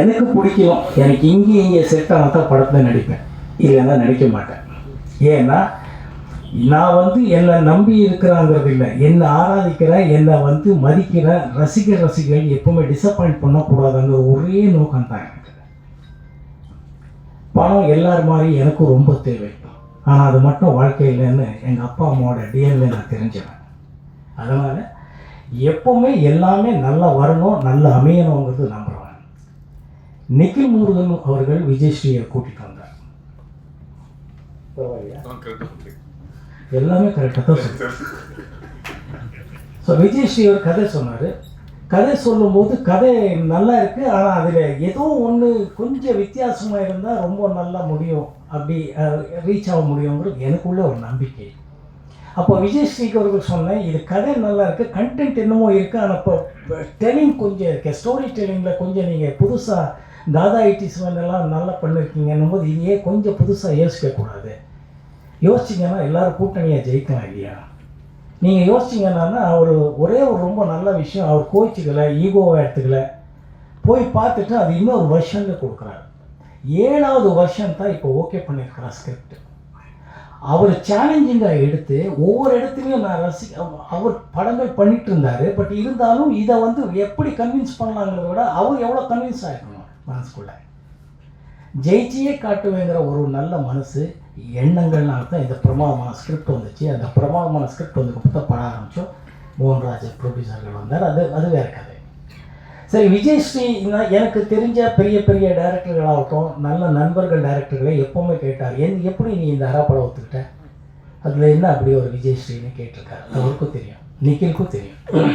எனக்கு பிடிக்கும். எனக்கு இங்கே இங்கே செட் ஆனால் தான் படத்தில் நடிப்பேன். இல்லைன்னா நடிக்க மாட்டேன். ஏன்னா நான் வந்து என்னை நம்பி இருக்கிறாங்கிறது இல்லை. என்னை ஆராதிக்கிறேன் என்னை வந்து மதிக்கிற ரசிகர் ரசிகர்கள் எப்பவுமே டிசப்பாயிண்ட் பண்ணக்கூடாதுங்கிற ஒரே நோக்கம் தான் எனக்கு. பணம் எல்லார் மாதிரி எனக்கும் ரொம்ப தேவை. ஆனால் அது மட்டும் வாழ்க்கை இல்லைன்னு எங்கள் அப்பா அம்மாவோட டிஎன்ஏ நான் தெரிஞ்சுவேன். அதனால் எப்போவுமே எல்லாமே நல்லா வரணும் நல்லா அமையணுங்கிறது நம்புகிறோம் நிக்கில் முருகன் அவர்கள் விஜயஸ்ரீயை கூட்டிகிட்டு வந்தார். எல்லாமே கரெக்டாக தான் சொல்லுங்கள் ஸோ விஜயஸ்ரீ ஒரு கதை சொன்னார். கதை சொல்லும்போது கதை நல்லா இருக்குது ஆனால் அதில் ஏதோ ஒன்று கொஞ்சம் வித்தியாசமாக இருந்தால் ரொம்ப நல்லா முடியும். அப்படி ரீச் ஆக முடியுங்கிறது எனக்குள்ள ஒரு நம்பிக்கை. அப்போ விஜயஸ்ரீக்கு அவர்கள் சொன்னேன் இது கதை நல்லா இருக்குது கண்டென்ட் என்னமோ இருக்குது ஆனால் இப்போ டெல்லிங் கொஞ்சம் இருக்கு. ஸ்டோரி டெல்லிங்கில் கொஞ்சம் நீங்கள் புதுசாக தாதா ஐடிஸ் எல்லாம் நல்லா பண்ணியிருக்கீங்கன்னும் போது இதையே கொஞ்சம் புதுசாக யோசிக்கக்கூடாது யோசிச்சிங்கன்னா எல்லாரும் கூட்டணியாக ஜெயிக்கலாம் இல்லையா? நீங்கள் யோசிச்சிங்கன்னா அவர் ஒரே ஒரு ரொம்ப நல்ல விஷயம் அவர் கோச்சிக்கலை ஈகோவை எடுத்துக்கல. போய் பார்த்துட்டு அது இன்னொரு வருஷங்க கொடுக்குறாரு. ஏழாவது வருஷம் தான் இப்போ ஓகே பண்ணியிருக்கிறார் ஸ்கிரிப்ட் அவர் சேலஞ்சிங்காக எடுத்து ஒவ்வொரு இடத்துலையும் நான் ரசி அவர் படங்கள் பண்ணிட்டு இருந்தார் பட் இருந்தாலும் இதை வந்து எப்படி கன்வின்ஸ் பண்ணலாங்கிறத விட அவர் எவ்வளோ கன்வின்ஸ் ஆகிருக்கணும் மனசுக்குள்ள. ஜெயிச்சியே காட்டுவேங்கிற ஒரு நல்ல மனசு எண்ணங்கள்னால தான் இந்த பிரமாதமான ஸ்கிரிப்ட் வந்துச்சு. அந்த பிரமாதமான ஸ்கிரிப்ட் வந்து தான் பட ஆரம்பித்தோம் மோகன்ராஜ் ப்ரொடியூசர்கள் வந்தார். அது அது வேறு கதை. சரி விஜயஸ்ரீ நான் எனக்கு தெரிஞ்ச பெரிய பெரிய டைரக்டர்களாகட்டும் நல்ல நண்பர்கள் டைரக்டர்களை எப்போவுமே கேட்டார். என் எப்படி நீ இந்த அறாப்படம் ஒத்துக்கிட்ட? அதில் என்ன அப்படி ஒரு விஜயஸ்ரீன்னு கேட்டிருக்காரு. அவருக்கும் தெரியும். நிக்கிலுக்கும் தெரியும்.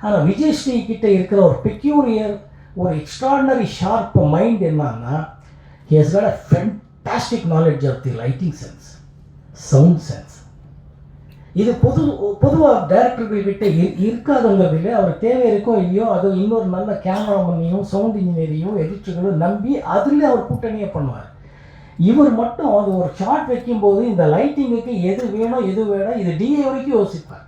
ஆனால் விஜயஸ்ரீ கிட்டே இருக்கிற ஒரு பெக்யூரியர் ஒரு எக்ஸ்ட்ராடனரி ஷார்ப் மைண்ட் என்னன்னா he got a fantastic knowledge of the lighting sense sound sense இது பொது பொதுவாக டைரக்டர்கள் கிட்ட இ- அவர் தேவை இருக்கோ இல்லையோ அது இன்னொரு நல்ல கேமராமனையும் சவுண்ட் இன்ஜினியரையும் எடிட்டர்களும் நம்பி அதில் அவர் கூட்டணியை பண்ணுவார். இவர் மட்டும் அது ஒரு ஷார்ட் வைக்கும்போது இந்த லைட்டிங்குக்கு எது வேணும் எது வேணும் இது டிஏ வரைக்கும் யோசிப்பார்.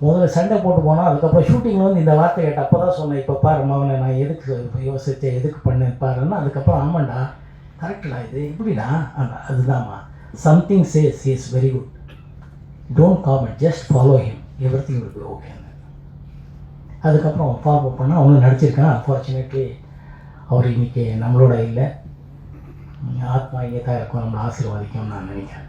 முதல்ல சண்டை போட்டு போனால் அதுக்கப்புறம் ஷூட்டிங்கில் வந்து இந்த வார்த்தை கேட்ட அப்போ தான் சொன்னேன் இப்போ பாரு மகனை நான் எதுக்கு யோசித்தேன் எதுக்கு பண்ணேன் பாருன்னா. அதுக்கப்புறம் ஆமாண்டா கரெக்டா இது? இப்படிடா? ஆமா, அதுதாம்மா. Something says is very good don't comment just follow him everything will be okay அதுக்கப்புறம் ஃபாலோ பண்ணால் அவனும் நடிச்சிருக்கான். அன்ஃபார்ச்சுனேட்லி அவர் இன்னைக்கு நம்மளோட இல்லை. ஆத்மா இங்கே தான் இருக்கும். நம்மளை ஆசீர்வாதிக்கும்னு நான் நினைக்கிறேன்.